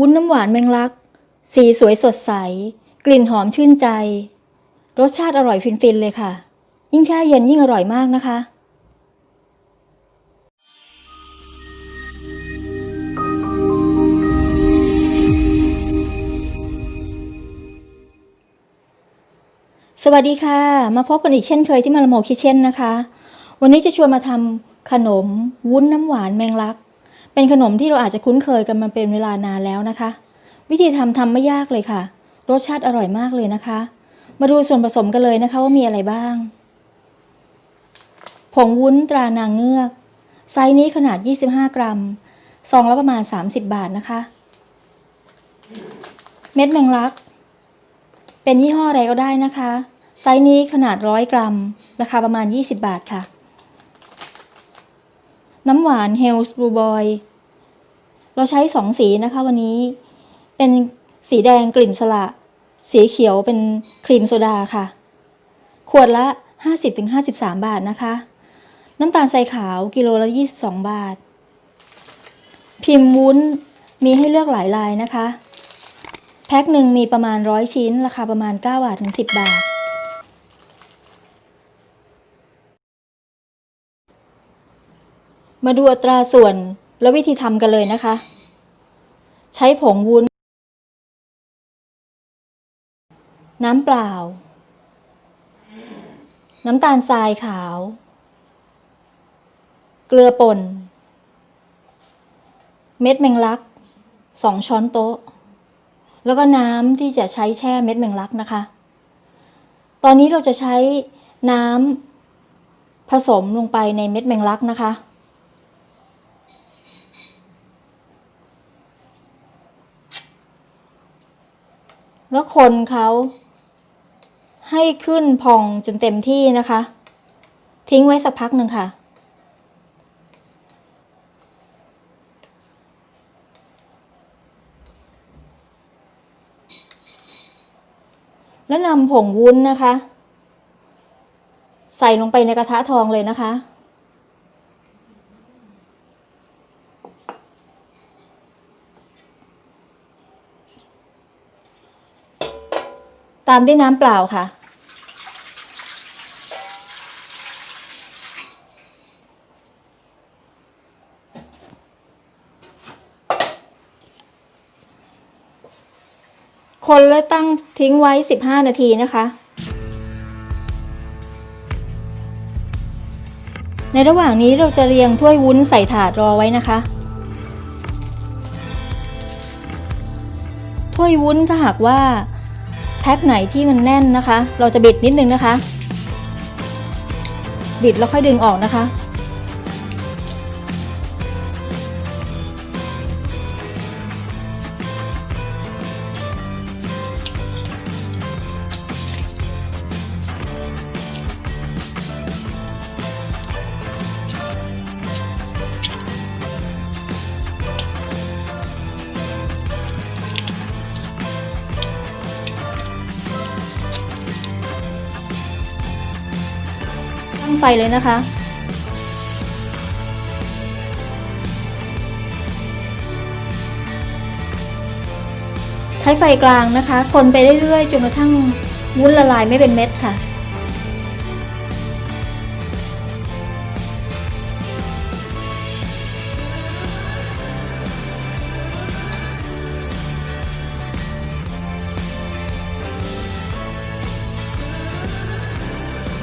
วุ้นน้ำหวานแมงลัก สีสวยสดใส กลิ่นหอมชื่นใจ รสชาติอร่อยฟินๆเลยค่ะ ยิ่งแช่เย็นยิ่งอร่อยมากนะคะสวัสดีค่ะ มาพบกันอีกเช่นเคยที่มาละโมคิเช่นนะคะ วันนี้จะชวนมาทำขนมวุ้นน้ำหวานแมงลัก เป็นขนมที่เราอาจจะคุ้นเคยกันมาเป็นเวลานานแล้วนะคะ วิธีทำทำไม่ยากเลยค่ะ รสชาติอร่อยมากเลยนะคะ มาดูส่วนผสมกันเลยนะคะว่ามีอะไรบ้าง ผงวุ้นตรานางเงือก ไซส์นี้ขนาด 25 กรัมซองละประมาณ 30 บาทนะคะ เม็ดแมงลัก เป็นยี่ห้ออะไรก็ได้นะคะ ไซส์นี้ขนาด 100 กรัม ราคาประมาณ 20 บาทค่ะ น้ำหวาน Hell's Blue Boy เราใช้สองสีนะคะวันนี้ เป็นสีแดงกลิ่นสละ สีเขียวเป็นครีมโซดาค่ะ ขวดละ 50-53 บาทนะคะ น้ำตาลทรายขาวกิโลละ 22 บาท พิมพ์วุ้นมีให้เลือกหลายลายนะคะ แพ็คหนึ่งมีประมาณร้อยชิ้น ราคาประมาณ 9 บาทถึง 10 บาท มาดูอัตราส่วนและวิธีทำกันเลยนะคะ ใช้ผงวุ้น น้ำเปล่า น้ำตาลทรายขาว เกลือป่น เม็ดแมงลักสองช้อนโต๊ะ แล้วก็น้ำที่จะใช้แช่เม็ดแมงลักนะคะ ตอนนี้เราจะใช้น้ำผสมลงไปในเม็ดแมงลักนะคะ แล้วคนเขาให้ขึ้นพองจนเต็มที่นะคะ ทิ้งไว้สักพักหนึ่งค่ะ แล้วนำผงวุ้นนะคะ ใส่ลงไปในกระทะทองเลยนะคะ ตามด้วยน้ำเปล่าค่ะ คนแล้วตั้งทิ้งไว้ 15 นาทีนะคะ ในระหว่างนี้เราจะเรียงถ้วยวุ้นใส่ถาดรอไว้นะคะถ้วยวุ้นถ้าหากว่า พ็คไหนที่มันแน่นนะคะ เราจะบิดนิดนึงนะคะ บิดแล้วค่อยดึงออกนะคะ ไฟเลยนะคะ ใช้ไฟกลางนะคะ คนไปเรื่อยๆจนกระทั่งวุ้นละลายไม่เป็นเม็ดค่ะ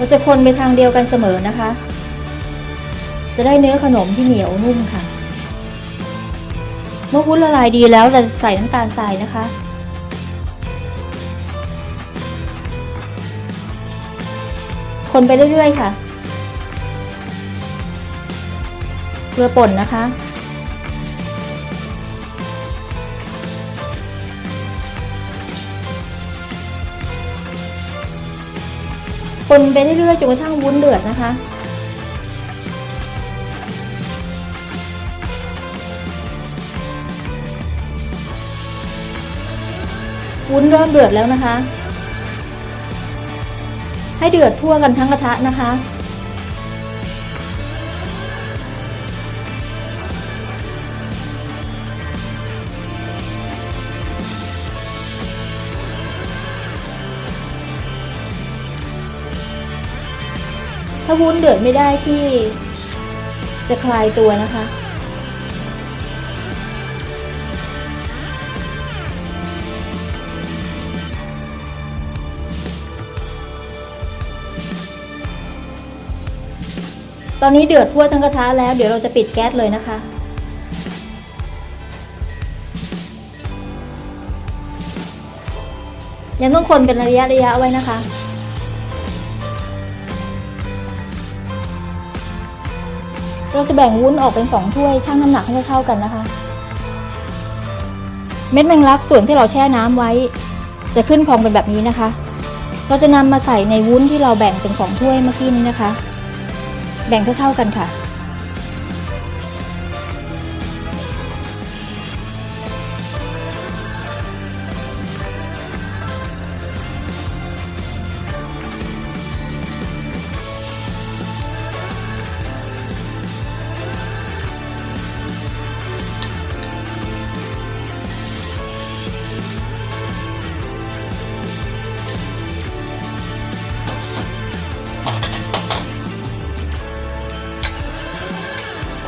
เราจะคนไปทางเดียวกันเสมอนะคะ จะได้เนื้อขนมที่เหนียวนุ่มค่ะ เมื่อวุ้นละลายดีแล้วเราจะใส่น้ำตาลทรายนะคะ คนไปเรื่อยๆค่ะเกลือป่นนะคะ คนไปเรื่อยๆจนกระทั่งวุ้นเดือดนะคะ วุ้นเริ่มเดือดแล้วนะคะ ให้เดือดทั่วกันทั้งกระทะนะคะ ถ้าวุ้นเดือดไม่ได้ที่ จะคลายตัวนะคะ ตอนนี้เดือดทั่วทั้งกระทะแล้วเดี๋ยวเราจะปิดแก๊สเลยนะคะยังต้องคนเป็นระยะระยะไว้นะคะ เราจะแบ่งวุ้นออกเป็นสองถ้วยชั่งน้ำหนักให้เท่ากันนะคะ เม็ดแมงลักส่วนที่เราแช่น้ำไว้ จะขึ้นพองเป็นแบบนี้นะคะ เราจะนำมาใส่ในวุ้นที่เราแบ่งเป็นสองถ้วยเมื่อกี้นี้นะคะ แบ่งเท่าๆกันค่ะ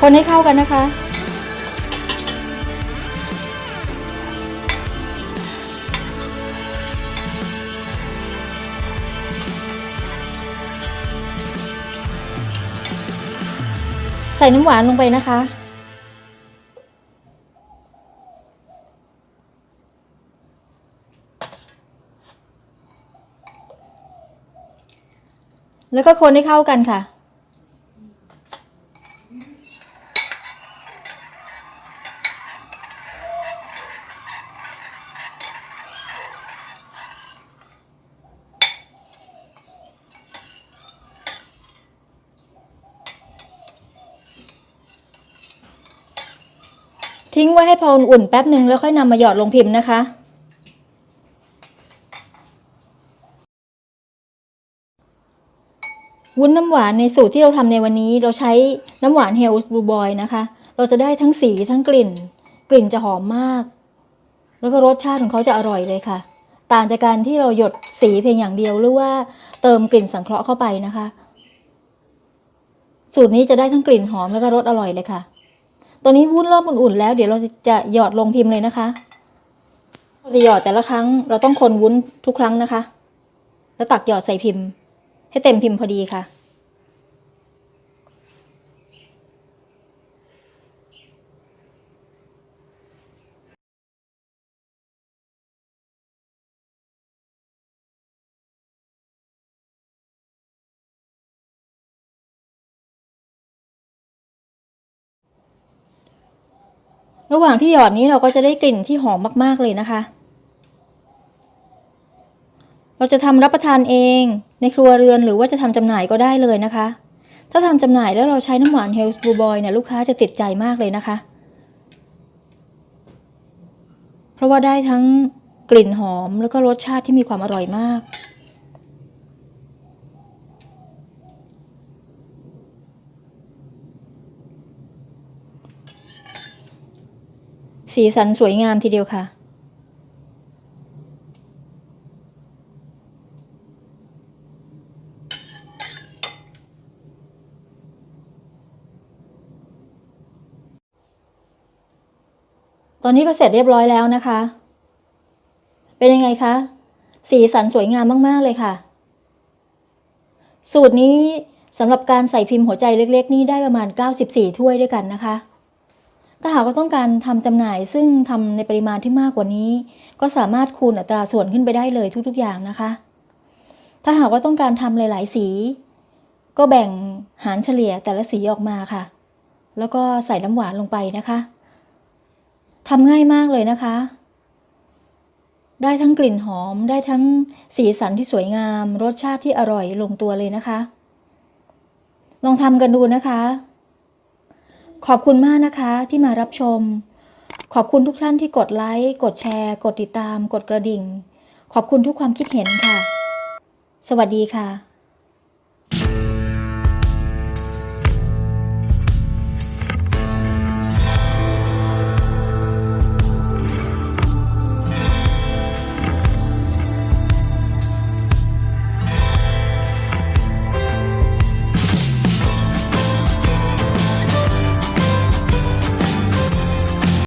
คนให้เข้ากันนะคะ ใส่น้ำหวานลงไปนะคะแล้วก็คนให้เข้ากันค่ะ ทิ้งไว้ให้พออุ่นๆแป๊บหนึ่งแล้วค่อยนำมาหยอดลงพิมพ์นะคะ วุ้นน้ำหวานในสูตรที่เราทำในวันนี้ เราใช้น้ำหวานเฮลส์บลูบอยนะคะ เราจะได้ทั้งสีทั้งกลิ่น กลิ่นจะหอมมาก แล้วก็รสชาติของเขาจะอร่อยเลยค่ะ ต่างจากการที่เราหยดสีเพียงอย่างเดียวหรือว่าเติมกลิ่นสังเคราะห์เข้าไปนะคะ สูตรนี้จะได้ทั้งกลิ่นหอมแล้วก็รสอร่อยเลยค่ะ ตอนนี้วุ้นเริ่มอุ่นๆแล้วเดี๋ยวเราจะหยอดลงพิมพ์เลยนะคะเราจะหยอดแต่ละครั้งเราต้องคนวุ้นทุกครั้งนะคะ แล้วตักหยอดใส่พิมพ์ ให้เต็มพิมพ์พอดีค่ะ ระหว่างที่หยอดนี้เราก็จะได้กลิ่นที่หอมมากๆเลยนะคะ เราจะทำรับประทานเองในครัวเรือนหรือว่าจะทำจำหน่ายก็ได้เลยนะคะ ถ้าทำจำหน่ายแล้วเราใช้น้ำหวาน Health Blue Boy เนี่ยลูกค้าจะติดใจมากเลยนะคะ เพราะว่าได้ทั้งกลิ่นหอมแล้วก็รสชาติที่มีความอร่อยมาก สีสันสวยงามทีเดียวค่ะ ตอนนี้ก็เสร็จเรียบร้อยแล้วนะคะ เป็นยังไงคะ สีสันสวยงามมาก ๆ เลยค่ะ สูตรนี้สำหรับการใส่พิมพ์หัวใจเล็ก ๆ นี่ได้ประมาณ 94 ถ้วยด้วยกันนะคะ ถ้าหากว่าต้องการทำจำหน่ายซึ่งทำในปริมาณที่มากกว่านี้ ก็สามารถคูณอัตราส่วนขึ้นไปได้เลยทุกๆอย่างนะคะ ถ้าหากว่าต้องการทำหลาย ๆ สี ก็แบ่งหารเฉลี่ยแต่ละสีออกมาค่ะ แล้วก็ใส่น้ำหวานลงไปนะคะทำง่ายมากเลยนะคะ ได้ทั้งกลิ่นหอม ได้ทั้งสีสันที่สวยงาม รสชาติที่อร่อยลงตัวเลยนะคะ ลองทำกันดูนะคะ ขอบคุณมากนะคะที่มารับชม ขอบคุณทุกท่านที่กดไลค์กดแชร์ กดติดตาม กดกระดิ่ง ขอบคุณทุกความคิดเห็นค่ะ สวัสดีค่ะ